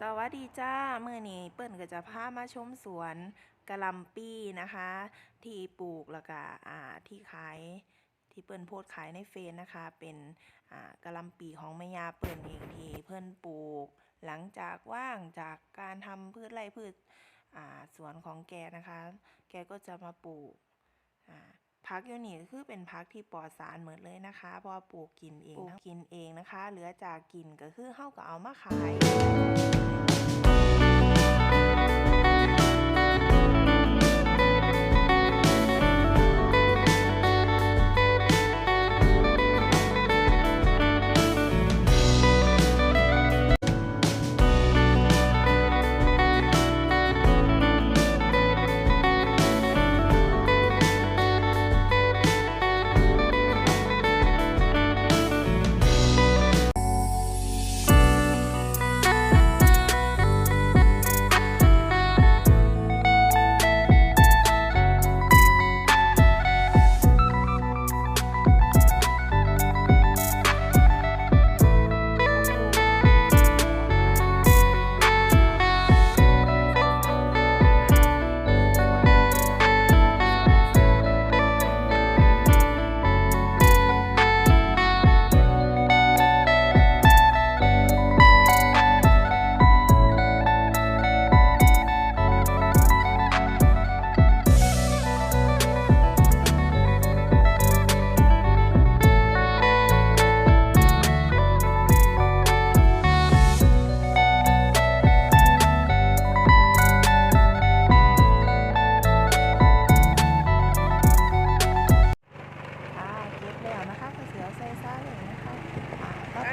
สวัสดีจ้าเมื่อนี้เปิ้นก็จะพามาชมสวนกะหล่ำปีนะคะ ที่ปลูกแล้วก็อ่าที่ขายที่เปิ้นโพสต์ขายในเฟซนะคะ เป็นอ่ากะหล่ำปีของแม่ยาเปิ้นเองที่เพิ่นปลูก หลังจากว่างจากการทำพืชไร่พืชอ่าสวนของแกนะคะ แกก็จะมาปลูกอ่าพักอยู่นี่ก็คือเป็นพักที่ปลอดสารเหมือนเลยนะคะเพราะว่าปลูกกินเองนะกินเองนะคะ เหลือจากกินก็คือเฮาก็เอามาขาย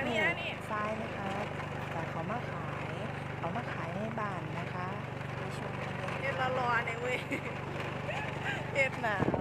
นนี้ปลูอักนนี้ทรายนะคะแต่เขามาขายเขามาขายในบ้านนะคะในช่วงนี้เฮ็ดละรอเนี่ยเว้ยเฮ็ดหนาว